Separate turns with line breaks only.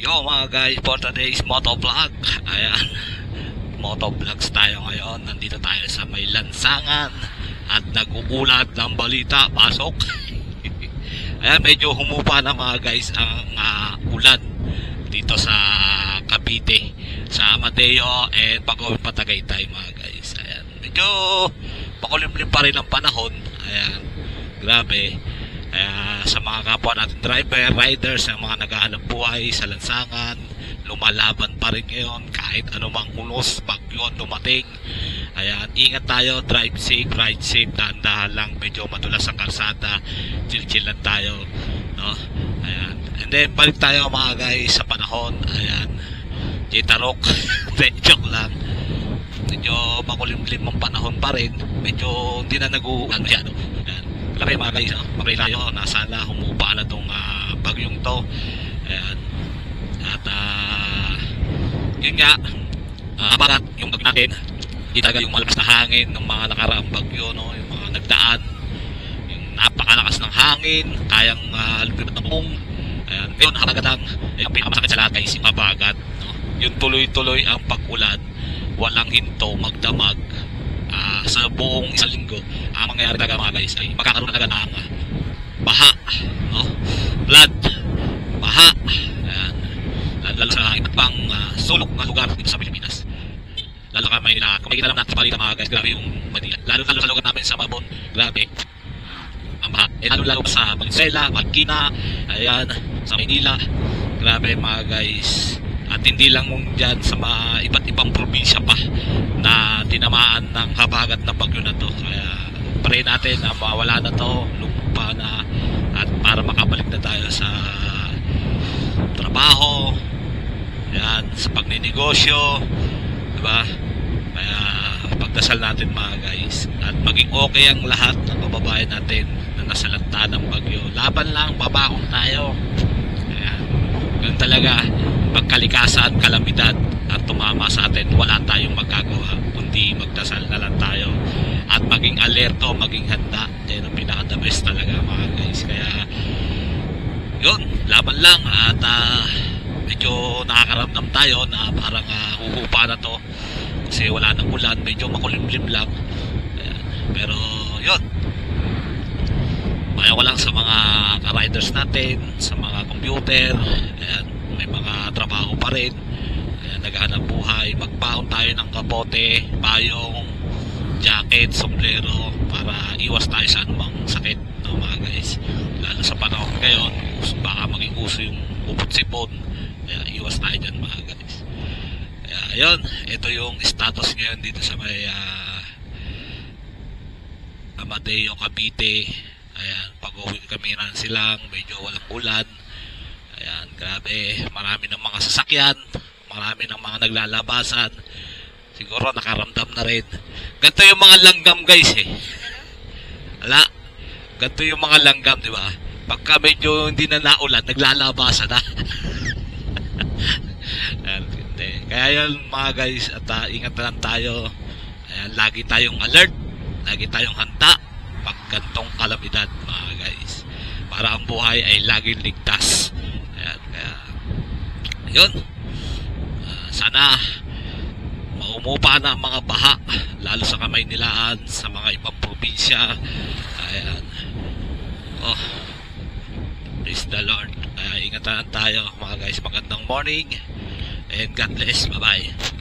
Yo mga guys, for today's motovlog. Ayan. Motovlogs tayo ngayon. Nandito tayo sa may lansangan. At nag-uulat ng balita. Pasok. Ayan, medyo humupa na mga guys ang ah, ulan dito sa Cavite. Sa Amadeo and Pagawin Patagaytay mga guys. Ayan. Medyo pakulimlim pa rin ang panahon. Ayan. Grabe. Kaya sa mga kapwa natin driver, riders, ang mga naghahanap buhay sa lansangan, lumalaban pa rin ngayon kahit anumang unos, bagyo dumating. Ayan, ingat tayo, drive safe, ride safe, dahan-dahan lang, medyo madulas ang karsada, chill-chill lang tayo, no? Ayan. And then, balik tayo mga guys sa panahon, ayan, Jitarok, joke lang. Medyo makulimlim ang panahon pa rin, medyo hindi na nag-uulan. Laki guys, no? Pag tayo, na sana humupa na tong ah, bagyong to. Ayan. At ah, yun nga, uh, barat yung bagyo natin, hindi talaga yung malakas na hangin ng mga nakaraang bagyo, no? yung mga nagdaan, yung napakalakas ng hangin, kayang uh, lumipit ng buong. Ayan. Ngayon, nakakagandang, eh, ang pinakamasakit sa lahat guys, yung mabagat. No? Yung tuloy-tuloy ang pag-ulan, walang hinto, magdamag, sa buong isang linggo, ang mangyayari talaga mga guys ay magkakaroon talaga ng ah, baha, no? Flood, baha, ayan. Lalo, sa iba't pang ah, sulok na lugar dito sa Pilipinas. Lalo ka may na, kung makikita naman natin sa mga guys, grabe yung Manila. Lalo lalo sa lugar namin sa Mabon, grabe. Ang baha. Eh, lalo lalo sa Valenzuela, Marikina, ayan, sa Manila. Grabe mga guys. At hindi lang dyan sa mga iba't ibang probinsya pa na tinamaan ng habagat na bagyo na to. Kaya pray natin na mawala na to, lumpa na at para makabalik na tayo sa trabaho, yan, sa pagninegosyo, di ba? Kaya pagdasal natin mga guys at maging okay ang lahat ng kababayan natin na nasa lanta ng bagyo. Laban lang, babakong tayo. Ayan. Ganun talaga, pagkalikasan, kalamidad at tumama sa atin, wala tayong magagawa kundi magdasal na lang tayo at maging alerto, maging handa. Yan ang pinaka the best talaga mga guys. Kaya yun, laban lang at ah, medyo nakakaramdam tayo na parang uh, huhupa na to kasi wala nang ulan, medyo makulimlim lang. Pero yun, Ayaw ko lang sa mga ka-riders natin, sa mga computer, ayan, may mga trabaho pa rin, naghahanap buhay, magpaon tayo ng kapote, payong, jacket, sombrero, para iwas tayo sa anumang sakit, no, mga guys. Lalo sa panahon ngayon, baka maging uso yung upot-sipon, kaya iwas tayo dyan, mga guys. Kaya, yun, ito yung status ngayon dito sa may ah, Amadeo, Cavite. Ayan, pag-uwi kami ng silang, medyo walang ulan. Ayan, grabe, marami ng mga sasakyan, marami ng mga naglalabasan. Siguro nakaramdam na rin. Ganito yung mga langgam guys eh. Ala, ganito yung mga langgam, di ba? Pagka medyo hindi na naulan, naglalabasan na. Ayan. Kaya yun mga guys, at ah, ingat na lang tayo. Ayan, lagi tayong alert, lagi tayong handa pag gantong kalamidad mga guys. Para ang buhay ay laging ligtas. Ayan, kaya yun. Ah, sana maumupa na ang mga baha lalo sa kamay nilaan sa mga ibang probinsya. Ayan. Oh. Praise the Lord. Kaya ingatan tayo mga guys. Magandang morning. And God bless. Bye-bye.